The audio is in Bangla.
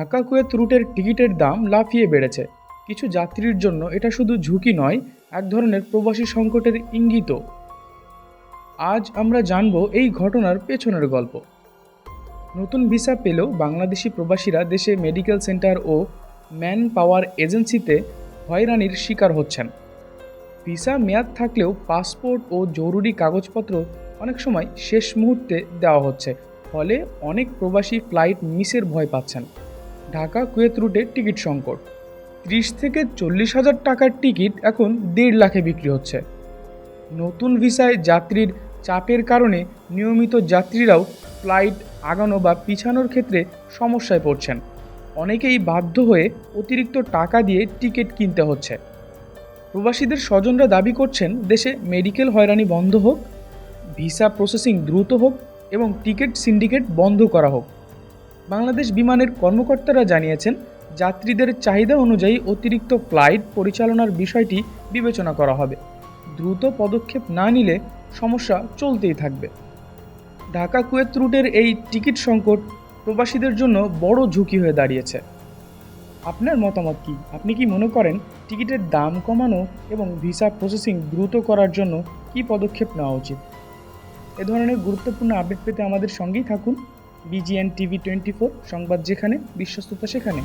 ঢাকা কুয়েত রুটের টিকিটের দাম লাফিয়ে বেড়েছে। কিছু যাত্রীর জন্য এটা শুধু ঝুঁকি নয়, এক ধরনের প্রবাসী সংকটের ইঙ্গিতও। আজ আমরা জানব এই ঘটনার পেছনের গল্প। নতুন ভিসা পেলেও বাংলাদেশি প্রবাসীরা দেশে মেডিকেল সেন্টার ও ম্যান পাওয়ার এজেন্সিতে হয়রানির শিকার হচ্ছেন। ভিসা মেয়াদ থাকলেও পাসপোর্ট ও জরুরি কাগজপত্র অনেক সময় শেষ মুহূর্তে দেওয়া হচ্ছে, ফলে অনেক প্রবাসী ফ্লাইট মিসের ভয় পাচ্ছেন। ঢাকা কুয়েত রুটে টিকিট সংকট। ত্রিশ থেকে চল্লিশ হাজার টাকার টিকিট এখন দেড় লাখে বিক্রি হচ্ছে। নতুন ভিসায় যাত্রীর চাপের কারণে নিয়মিত যাত্রীরাও ফ্লাইট আগানো বা পিছানোর ক্ষেত্রে সমস্যায় পড়ছেন। অনেকেই বাধ্য হয়ে অতিরিক্ত টাকা দিয়ে টিকিট কিনতে হচ্ছে। প্রবাসীদের স্বজনরা দাবি করছেন, দেশে মেডিকেল হয়রানি বন্ধ হোক, ভিসা প্রসেসিং দ্রুত হোক এবং টিকিট সিন্ডিকেট বন্ধ করা হোক। বাংলাদেশ বিমানের কর্মকর্তারা জানিয়েছেন, যাত্রীদের চাহিদা অনুযায়ী অতিরিক্ত ফ্লাইট পরিচালনার বিষয়টি বিবেচনা করা হবে। দ্রুত পদক্ষেপ না নিলে সমস্যা চলতেই থাকবে। ঢাকা কুয়েত রুটের এই টিকিট সংকট প্রবাসীদের জন্য বড় ঝুঁকি হয়ে দাঁড়িয়েছে। আপনার মতামত কি? আপনি কি মনে করেন টিকিটের দাম কমানো এবং ভিসা প্রসেসিং দ্রুত করার জন্য কী পদক্ষেপ নেওয়া উচিত? এ ধরনের গুরুত্বপূর্ণ আপডেট পেতে আমাদের সঙ্গেই থাকুন। বিজিএন টিভি টোয়েন্টি ফোর সংবাদ যেখানে বিশ্বস্ততা সেখানে।